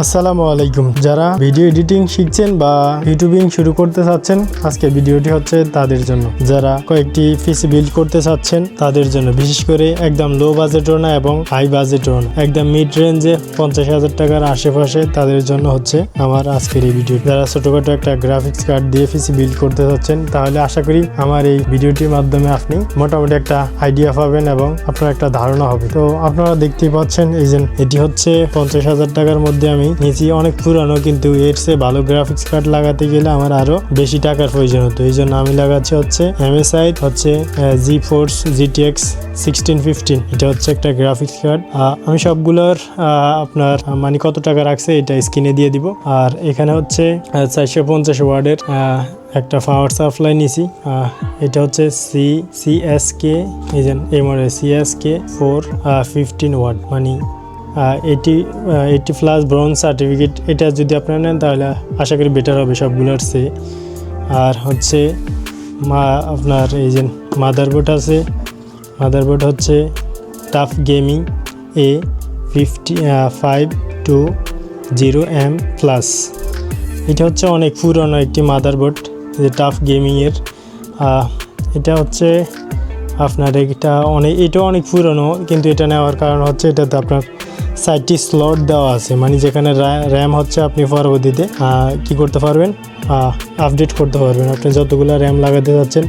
আসসালামু আলাইকুম। যারা ভিডিও এডিটিং শিখছেন বা ইউটিউবিং শুরু করতে চাচ্ছেন, আজকে ভিডিওটি হচ্ছে তাদের জন্য। যারা কয়েকটি পিসি বিল্ড করতে চাচ্ছেন, তাদের জন্য। বিশেষ করে একদম লো বাজেটও না এবং হাই বাজেটও না একদম মিড রেঞ্জে পঞ্চাশ হাজার টাকার আশেপাশে তাদের জন্য হচ্ছে আমার আজকের এই ভিডিও যারা ছোটখাটো একটা গ্রাফিক্স কার্ড দিয়ে পিসি বিল্ড করতে চাচ্ছেন, তাহলে আশা করি আমার এই ভিডিওটির মাধ্যমে আপনি মোটামুটি একটা আইডিয়া পাবেন এবং আপনার একটা ধারণা হবে। তো আপনারা দেখতেই পাচ্ছেন, এই যে এটি হচ্ছে পঞ্চাশ হাজার টাকার মধ্যে আমি নিয়েছি অনেক পুরানো, কিন্তু এর চেয়ে ভালো গ্রাফিক্স কার্ড লাগাতে গেলে আমার আরও বেশি টাকার প্রয়োজন হতো। এই জন্য আমি লাগাচ্ছি হচ্ছে এমএসআই হচ্ছে G force GTX sixteen fifteen এটা হচ্ছে একটা গ্রাফিক্স কার্ড আমি সবগুলোর আপনার মানে কত টাকা রাখছে এটা স্ক্রিনে দিয়ে দিব। আর এখানে হচ্ছে চারশো পঞ্চাশ ওয়ার্ডের একটা পাওয়ার সাপ্লাই নিছি। এটা হচ্ছে সি সিএসকে এই যে এই model CSK four fifteen watt মানে eighty eighty plus bronze certificate এটা যদি আপনারা নেন তাহলে আশা করি বেটার হবে সবগুলোর চেয়ে। আর হচ্ছে মা, আপনার এই যে মাদারবোর্ড আছে মাদারবোর্ড হচ্ছে TUF gaming A fifty five two zero M plus এটা হচ্ছে অনেক পুরনো একটি মাদারবোর্ড যে টাফ গেমিংয়ের এটা হচ্ছে আপনার এটা অনেক এটা অনেক পুরনো, কিন্তু এটা নেওয়ার কারণ হচ্ছে এটাতে আপনার সাইটটি স্লট দেওয়া আছে। মানে যেখানে র্যাম হচ্ছে আপনি পরবর্তীতে কি করতে পারবেন? আপডেট করতে পারবেন। আপনি যতগুলো র্যাম লাগাতে যাচ্ছেন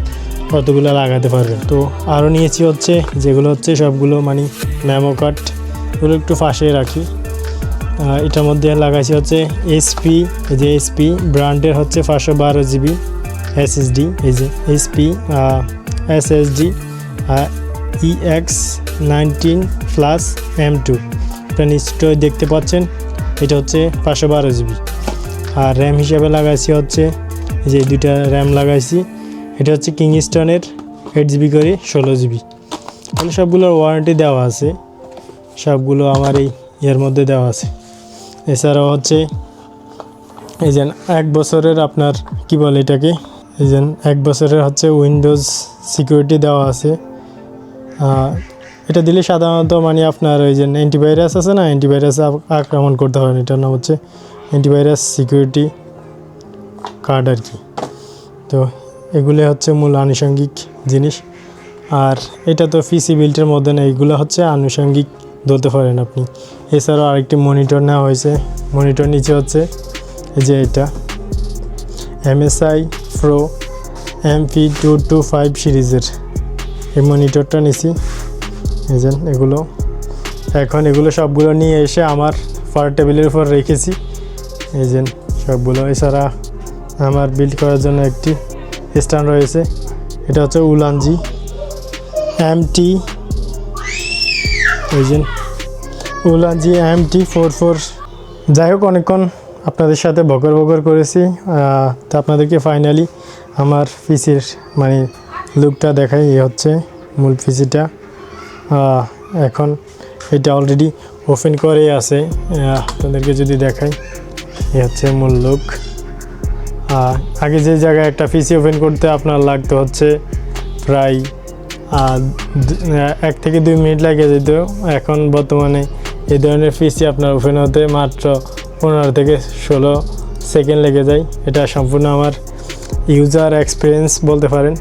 ততগুলো লাগাতে পারবেন। তো আরও নিয়েছি হচ্ছে, যেগুলো হচ্ছে সবগুলো মানে মেমো কার্ড এগুলো একটু পাশে রাখি। এটার মধ্যে লাগাইছি হচ্ছে এসপি এই যে এসপি ব্র্যান্ডের হচ্ছে পাঁচশো বারো জিবি এসএসডি এই যে SP SSD EX nineteen plus M two আপনার নিশ্চয়ই দেখতে পাচ্ছেন, এটা হচ্ছে পাঁচশো বারো জিবি। আর র্যাম হিসাবে লাগাইছি হচ্ছে যে দুইটা র্যাম লাগাইছি, এটা হচ্ছে কিংস্টনের এইট জিবি করে ষোলো জিবি। তাহলে সবগুলোর ওয়ারেন্টি দেওয়া আছে, সবগুলো আমার এই ইয়ের মধ্যে দেওয়া আছে। এছাড়াও হচ্ছে, এই যে এক বছরের আপনার, কি বলে এটাকে, এই যে এক বছরের হচ্ছে উইন্ডোজ সিকিউরিটি দেওয়া আছে এটা দিলে সাধারণত মানে আপনার ওই যে অ্যান্টিভাইরাস আছে না অ্যান্টিভাইরাস আক্রমণ করতে পারেন এটার নাম হচ্ছে অ্যান্টিভাইরাস সিকিউরিটি কার্ড আর কি। তো এগুলো হচ্ছে মূল আনুষঙ্গিক জিনিস। আর এটা তো পিসি বিল্টের মধ্যে না এগুলো হচ্ছে আনুষঙ্গিক ধরতে পারেন আপনি। এছাড়াও আরেকটি মনিটর নেওয়া হয়েছে মনিটর নিচে হচ্ছে এই যে এটা। MSI pro MP two two five সিরিজের। এই মনিটরটা নিছি। যে, এগুলো। এখন এগুলো সবগুলো নিয়ে এসে আমার ফার টেবিলের উপর রেখেছি। যে, সবগুলো। এছাড়া আমার বিল্ড করার জন্য একটি স্ট্যান্ড রয়েছে। এটা হচ্ছে উলানজি এম টি যে, Ulanzi M T four four যাই হোক, অনেকক্ষণ আপনাদের সাথে বকর বকর করেছি। তো আপনাদেরকে ফাইনালি আমার পিসির মানে লুকটা দেখাই এই হচ্ছে মূল পিসিটা এখন এটা অলরেডি ওপেন করেই আছে। আপনাদেরকে যদি দেখাই, এ হচ্ছে মূল লুক আগে যে জায়গায় একটা পিসি ওপেন করতে আপনার লাগতো হচ্ছে প্রায় এক থেকে দুই মিনিট লাগে যেত। এখন বর্তমানে এই ধরনের পিসি আপনার ওপেন হতে মাত্র পনেরো থেকে ষোলো সেকেন্ড লেগে যায়। এটা সম্পূর্ণ আমার ইউজার এক্সপিরিয়েন্স বলতে পারেন।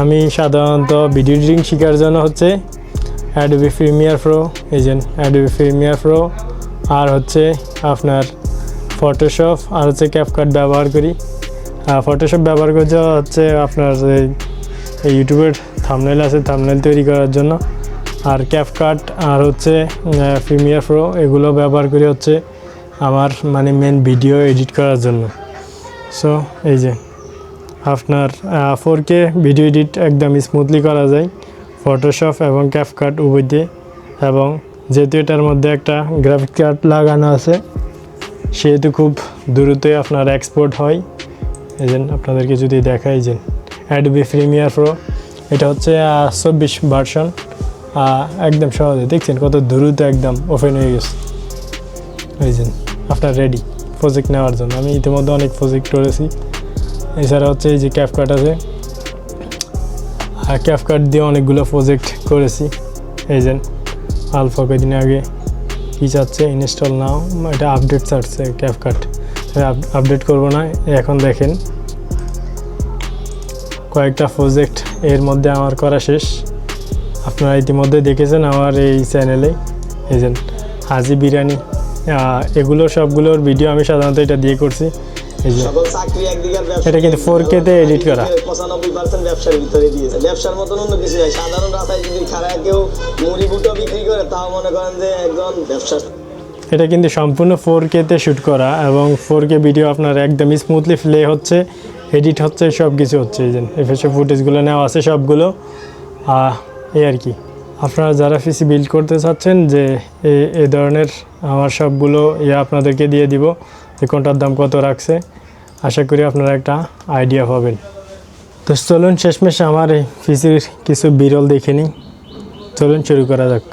আমি সাধারণত ভিডিও এডিটিং শেখার জন্য হচ্ছে অ্যাডোবি প্রিমিয়ার প্রো এই যে অ্যাডোবি প্রিমিয়ার প্রো আর হচ্ছে আপনার ফটোশপ আর হচ্ছে ক্যাপকাট ব্যবহার করি। আর ফটোশপ ব্যবহার করছে হচ্ছে আপনার এই ইউটিউবের থামনেল আছে থামনেল তৈরি করার জন্য। আর ক্যাপকাট আর হচ্ছে প্রিমিয়ার প্রো এগুলো ব্যবহার করি হচ্ছে আমার মানে মেন ভিডিও এডিট করার জন্য। সো এই যে আপনার ফোর কে ভিডিও এডিট একদম স্মুথলি করা যায়। ফটোশপ এবং ক্যাপকাট উভয় দিয়ে এবং যেহেতু এটার মধ্যে একটা গ্রাফিক কার্ড লাগানো আছে, সেহেতু খুব দ্রুতই আপনার এক্সপোর্ট হয়। এই আপনাদেরকে যদি দেখাই যে অ্যাডবি প্রিমিয়ার প্রো এটা হচ্ছে চব্বিশ ভার্সন একদম সহজে। দেখছেন কত দ্রুত একদম ওপেন হয়ে গেছে। এই যে আপনার রেডি প্রজেক্ট নেওয়ার জন্য। আমি ইতিমধ্যে অনেক প্রজেক্ট করেছি। এছাড়া হচ্ছে এই যে ক্যাপকাট আছে ক্যাপকাট দিয়ে অনেকগুলো প্রজেক্ট করেছি। এই যে আলফা কদিন আগে কী চাচ্ছে ইনস্টল নাও, এটা আপডেট চাচ্ছে ক্যাপকাট আপডেট করব না, এখন দেখেন। কয়েকটা প্রজেক্ট এর মধ্যে আমার করা শেষ। আপনারা ইতিমধ্যে দেখেছেন আমার এই চ্যানেলে এই যে, হাজি বিরিয়ানি এগুলো সবগুলোর ভিডিও আমি সাধারণত এটা দিয়ে করছি। সকল চাকরি একদিকে এটা কিন্তু 4K তে edit করা। পঁচানব্বই পার্সেন্ট ব্যবসার ভিতরে দিয়েছে। ব্যবসার মতন অন্য কিছু নাই। সাধারণ রাস্তায় যদি কেউ মুড়ি বুটো বিক্রি করে তাও মনে করেন যে একজন এটা কিন্তু সম্পূর্ণ ফোর কেতে শ্যুট করা এবং ফোর কে ভিডিও আপনার একদম স্মুথলি প্লে হচ্ছে এডিট হচ্ছে সব কিছু হচ্ছে। এই যে ফুটেজগুলো নেওয়া আছে সবগুলো। এই আর কি। আপনারা যারা পিসি বিল্ড করতে চাচ্ছেন যে এ- ধরনের আমার সবগুলো ইয়ে আপনাদেরকে দিয়ে দিব। যে কোনটার দাম কত রাখছে? আশা করি আপনারা একটা আইডিয়া পাবেন। তো চলুন শেষমেশ আমার এই পিসির কিছু বিরল দেখে নিই। চলুন শুরু করা যাক।